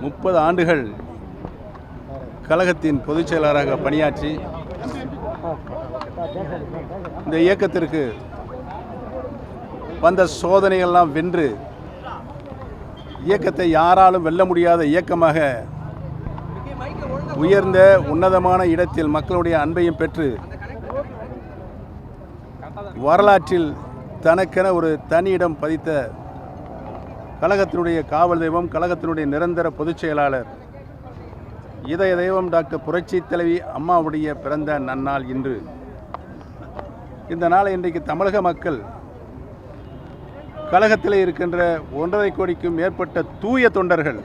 முப்பது ஆண்டுகள் கழகத்தின் பொதுச் செயலாளராக பணியாற்றி இந்த இயக்கத்திற்கு வந்த சோதனைகள்லாம் வென்று இயக்கத்தை யாராலும் வெல்ல முடியாத இயக்கமாக உயர்ந்த உன்னதமான இடத்தில் மக்களுடைய அன்பையும் பெற்று வரலாற்றில் தனக்கென ஒரு தனி இடம் பதித்த கழகத்தினுடைய காவல் தெய்வம் கழகத்தினுடைய நிரந்தர பொதுச் செயலாளர். இதய தெய்வம் டாக்டர் புரட்சி தலைவி அம்மாவுடைய பிறந்த நன்னாள் இன்று. இந்த நாளை இன்றைக்கு தமிழக மக்கள் கழகத்தில் இருக்கின்ற ஒன்றரை கோடிக்கும் மேற்பட்ட தூய தொண்டர்கள்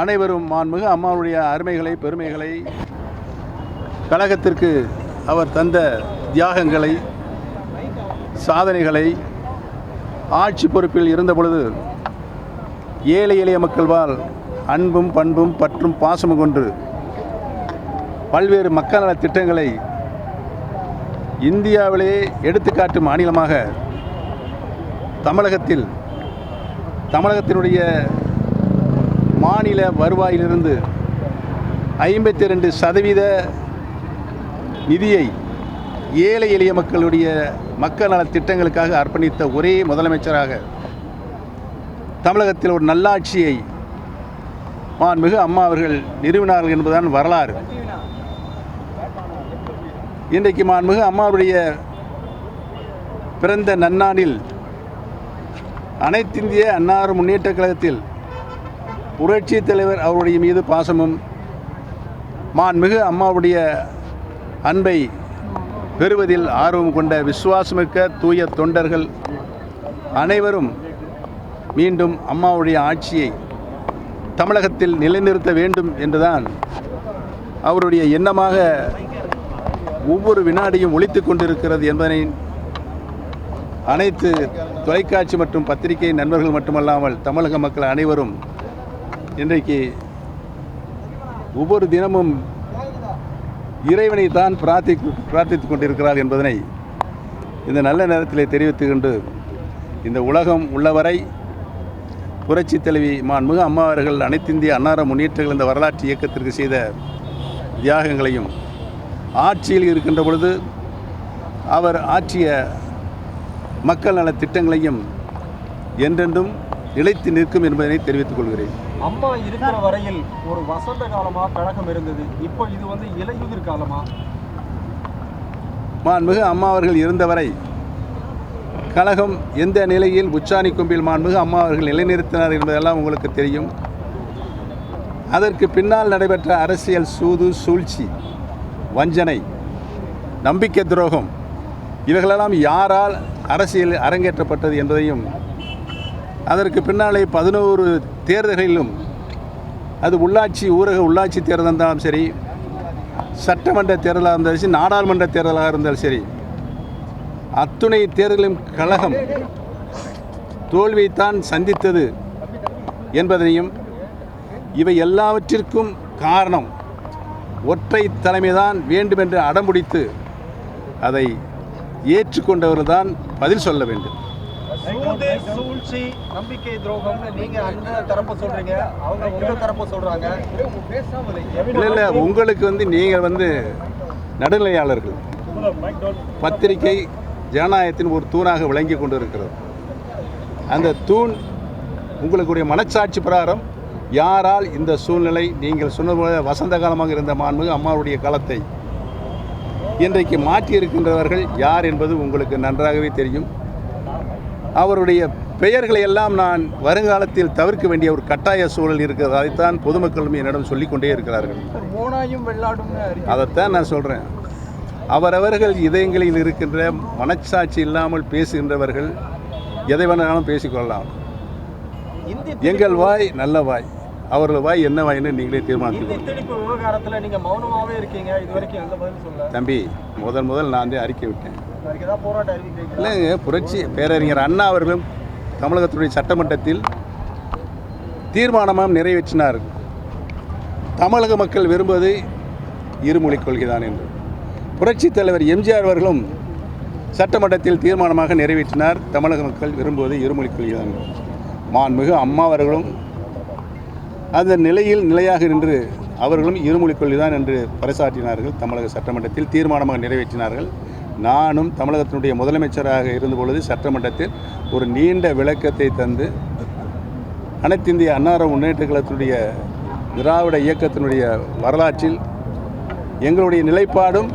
அனைவரும் மாண்புமிகு அம்மாவுடைய அருமைகளை பெருமைகளை கழகத்திற்கு அவர் தந்த தியாகங்களை சாதனைகளை ஆட்சி பொறுப்பில் இருந்த பொழுது ஏழை எளிய மக்கள்வால் அன்பும் பண்பும் பற்றும் பாசமும் கொண்டு பல்வேறு மக்கள் நல திட்டங்களை இந்தியாவிலே எடுத்துக்காட்டும் மாநிலமாக தமிழகத்தில் தமிழகத்தினுடைய மாநில வருவாயிலிருந்து ஐம்பத்தி ரெண்டு சதவீத நிதியை ஏழை எளிய மக்களுடைய மக்கள் நலத் திட்டங்களுக்காக அர்ப்பணித்த ஒரே முதலமைச்சராக தமிழகத்தில் ஒரு நல்லாட்சியை மாண்புமிகு அம்மா அவர்கள் நிறுவினார்கள் என்பதுதான் வரலாறு. இன்றைக்கு மாண்புமிகு அம்மாவுடைய பிறந்த நன்னாளில் அனைத்திந்திய அன்னார் முன்னேற்ற கழகத்தில் புரட்சி தலைவர் அவருடைய மீது பாசமும் மாண்புமிகு அம்மாவுடைய அன்பை பெறுவதில் ஆர்வம் கொண்ட விசுவாசமிக்க தூய தொண்டர்கள் அனைவரும் மீண்டும் அம்மாவுடைய ஆட்சியை தமிழகத்தில் நிலைநிறுத்த வேண்டும் என்றுதான் அவருடைய எண்ணமாக ஒவ்வொரு வினாடியும் ஒழித்து கொண்டிருக்கிறது என்பதனை அனைத்து தொலைக்காட்சி மற்றும் பத்திரிகை நண்பர்கள் மட்டுமல்லாமல் தமிழக மக்கள் அனைவரும் இன்றைக்கு ஒவ்வொரு தினமும் இறைவனை தான் பிரார்த்தி பிரார்த்தித்து கொண்டிருக்கிறாள் என்பதனை இந்த நல்ல நேரத்தில் தெரிவித்து கொண்டு இந்த உலகம் உள்ளவரை புரட்சி தலைவி மாண்புக அம்மா அவர்கள் அனைத்திந்திய அன்னார முன்னேற்றங்கள் இந்த வரலாற்று இயக்கத்திற்கு செய்த தியாகங்களையும் ஆட்சியில் இருக்கின்ற பொழுது அவர் ஆற்றிய மக்கள் நல திட்டங்களையும் என்றென்றும் நிலைத்து நிற்கும் என்பதனை தெரிவித்துக் கொள்கிறேன். அம்மா இருக்கிற வரையில் ஒரு வசந்த காலமா கழகம் இருந்தது. இப்போ இது வந்து இலையுதிர் காலமா? மாண்புகு அம்மா அவர்கள் இருந்தவரை கழகம் எந்த நிலையில் உச்சாணி கும்பில் மாண்புகு அம்மா அவர்கள் நிலைநிறுத்தினார் என்பதெல்லாம் உங்களுக்கு தெரியும். அதற்கு பின்னால் நடைபெற்ற அரசியல் சூது சூழ்ச்சி வஞ்சனை நம்பிக்கை துரோகம் இவைகளெல்லாம் யாரால் அரசியல் அரங்கேற்றப்பட்டது என்பதையும் அதற்கு பின்னாலே பதினோரு தேர்தல்களிலும் அது உள்ளாட்சி ஊரக உள்ளாட்சி தேர்தல் இருந்தாலும் சரி சட்டமன்ற தேர்தலாக இருந்தாலும் சரி நாடாளுமன்ற தேர்தலாக இருந்தாலும் சரி அத்துணை தேர்தலும் கழகம் தோல்வியைத்தான் சந்தித்தது என்பதனையும் இவை எல்லாவற்றிற்கும் காரணம் ஒற்றை தலைமைதான் வேண்டுமென்று அடம்பிடித்து அதை ஏற்றுக்கொண்டவர்கள்தான் பதில் சொல்ல வேண்டும். சூது சூழ்ச்சி நம்பிக்கை துரோகம் நீங்க அந்த தரப்ப சொல்றீங்க. அவங்க உங்க தரப்ப சொல்றாங்க. இல்ல இல்ல உங்களுக்கு வந்து நீங்கள் வந்து நடுநிலையாளர்கள். பத்திரிகை ஜனநாயகத்தின் ஒரு தூணாக விளங்கி கொண்டு இருக்கிறது அந்த தூண் உங்களுக்குடைய மனச்சாட்சி பிரகாரம் யாரால் இந்த சூழ்நிலை நீங்கள் சொன்னது வசந்த காலமாக இருந்த மாண்புமிகு அம்மாவுடைய காலத்தை இன்றைக்கு மாற்றி இருக்கின்றவர்கள் யார் என்பது உங்களுக்கு நன்றாகவே தெரியும். அவருடைய பெயர்களை எல்லாம் நான் வருங்காலத்தில் தவிர்க்க வேண்டிய ஒரு கட்டாய சூழல் இருக்கிறது. அதைத்தான் பொதுமக்களும் என்னிடம் சொல்லிக்கொண்டே இருக்கிறார்கள். அதைத்தான் நான் சொல்கிறேன் அவரவர்கள் இதயங்களில் இருக்கின்ற மனச்சாட்சி இல்லாமல் பேசுகின்றவர்கள் எதை வேணாலும் பேசிக்கொள்ளலாம். எங்கள் வாய் நல்ல வாய். அவர்கள் வாய் என்ன வாய்ன்னு நீங்களே சொல்ல தம்பி முதல் முதல் நான் அறிக்கை விட்டேன். இல்லைங்க புரட்சி பேரறிஞர் அண்ணா அவர்களும் தமிழகத்துடைய சட்டமன்றத்தில் தீர்மானமாக நிறைவேற்றினார் தமிழக மக்கள் விரும்புவது இருமொழிக் கொள்கைதான் என்று. புரட்சித் தலைவர் எம்ஜிஆர் அவர்களும் சட்டமன்றத்தில் தீர்மானமாக நிறைவேற்றினார். தமிழக மக்கள் விரும்புவது இருமொழிக் கொள்கைதான் என்று. மாண்புமிகு அம்மா அவர்களும் அந்த நிலையில் நிலையாக நின்று அவர்களும் இருமொழிக் கொள்கைதான் என்று பறைசாற்றினார்கள். தமிழக சட்டமன்றத்தில் தீர்மானமாக நிறைவேற்றினார்கள். நானும் தமிழகத்தினுடைய முதலமைச்சராக இருந்த பொழுது சட்டமன்றத்தில் ஒரு நீண்ட விளக்கத்தை தந்து அனைத்திந்திய அன்னார முன்னேற்ற கழகத்தினுடைய திராவிட இயக்கத்தினுடைய வரலாற்றில் எங்களுடைய நிலைப்பாடும்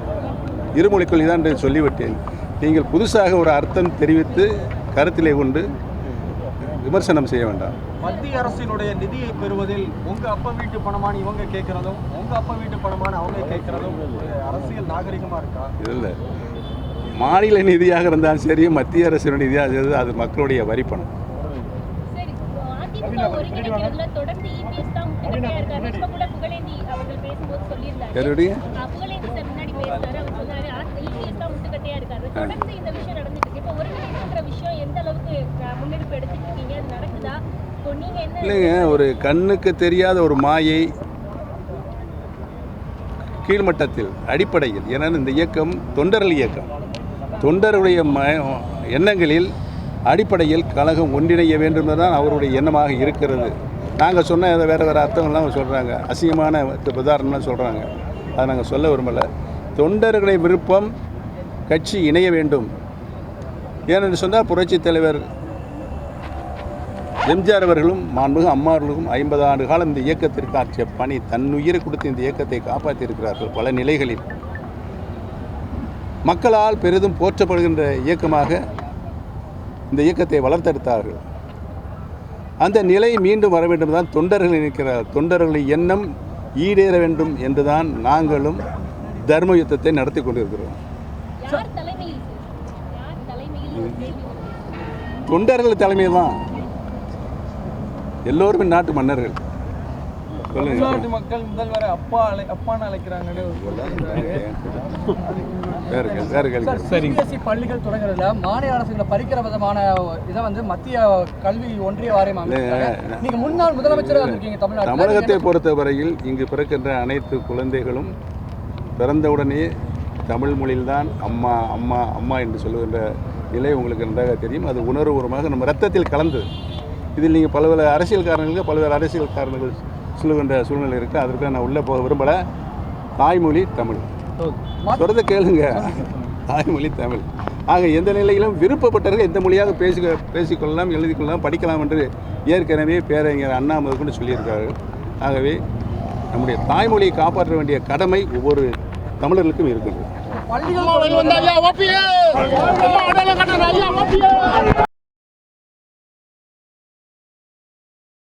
இருமொழிக் கொள்கைதான் என்று சொல்லிவிட்டேன். நீங்கள் புதுசாக ஒரு அர்த்தம் தெரிவித்து கருத்திலே கொண்டு விமர்சனம் செய்ய வேண்டாம். மத்திய அரசினுடைய நிதியை பெறுவதில் உங்க அப்பா வீட்டு பணமான இவங்க கேட்கறதும் உங்க அப்பா வீட்டு பணமான அவங்க கேட்கறதும் அரசியல் நாகரிகமா இருக்கா? இதில் மாநில நிதியாக இருந்தாலும் சரி மத்திய அரசினுடைய நிதியாக இருந்தாலும் அது மக்களுடைய வரிப்பணம் இப்போ நீங்க என்ன இல்லைங்க ஒரு கண்ணுக்கு தெரியாத ஒரு மாயை கீழ்மட்டத்தில் அடிப்படையில் ஏன்னா இந்த இயக்கம் தொண்டர்கள் இயக்கம். தொண்டருடைய ம எண்ணங்களில் அடிப்படையில் கழகம் ஒன்றிணைய வேண்டும் தான் அவருடைய எண்ணமாக இருக்கிறது. நாங்கள் சொன்ன அதை வேறு வேறு அர்த்தங்கள்லாம் சொல்கிறாங்க அசிங்கமான உதாரணம்லாம் சொல்கிறாங்க அதை நாங்கள் சொல்ல விரும்பலை. தொண்டர்களை விருப்பம் கட்சி இணைய வேண்டும். ஏனென்று சொன்னால் புரட்சித் தலைவர் எம்ஜிஆர் அவர்களும் மாண்புமிகு அம்மாவர்களும் ஐம்பது ஆண்டு காலம் இந்த இயக்கத்திற்கு ஆற்றிய பணி தன்னுயிரை கொடுத்து இந்த இயக்கத்தை காப்பாற்றியிருக்கிறார்கள் பல நிலைகளில். மக்களால் பெரிதும் போற்றப்படுகின்ற இயக்கமாக இந்த இயக்கத்தை வளர்த்தெடுத்தார்கள். அந்த நிலை மீண்டும் வர வேண்டும் தான் தொண்டர்கள் நினைக்கிறார். தொண்டர்களின் எண்ணம் ஈடேற வேண்டும் என்றுதான் நாங்களும் தர்ம யுத்தத்தை நடத்தி கொண்டிருக்கிறோம். தொண்டர்கள் தலைமையில் தான் எல்லோருமே நாட்டு மன்னர்கள். தமிழ்நாட்டு மக்கள் முதல்வரை அப்பா அழை அப்பான்னு அழைக்கிறாங்கன்னு சிபிஎஸ்இ பள்ளிகள் தொடங்குறதுல மாநில அரசு இந்த பறிக்கிற விதமான இதை வந்து மத்திய கல்வி ஒன்றிய வாரியம். நீங்க முன்னாள் முதலமைச்சராக இருக்கீங்க தமிழ்நாட்டில். தமிழகத்தை பொறுத்தவரையில் இங்கு பிறக்கின்ற அனைத்து குழந்தைகளும் பிறந்தவுடனே தமிழ் மொழியில்தான் அம்மா அம்மா அம்மா என்று சொல்லுகின்ற நிலை உங்களுக்கு நன்றாக தெரியும். அது உணர்வுபூர்வமாக நம்ம ரத்தத்தில் கலந்தது. இதில் நீங்கள் பல்வேறு அரசியல் காரணங்களுக்கு பல்வேறு அரசியல் காரணங்கள் சொல்லுகின்ற சூழ்நிலை இருக்குது அதற்கு நான் உள்ளே போக விரும்பலை. தாய்மொழி தமிழ். சொல்கிறத கேளுங்க. தாய்மொழி தமிழ். ஆக எந்த நிலையிலும் விருப்பப்பட்டவர்கள் எந்த மொழியாக பேசி பேசிக்கொள்ளலாம் எழுதி கொள்ளலாம் படிக்கலாம் என்று ஏற்கனவே பேரறிஞர் அண்ணா முதற்கொண்டு சொல்லியிருக்கார்கள் ஆகவே நம்முடைய தாய்மொழியை காப்பாற்ற வேண்டிய கடமை ஒவ்வொரு தமிழர்களுக்கும் இருக்குது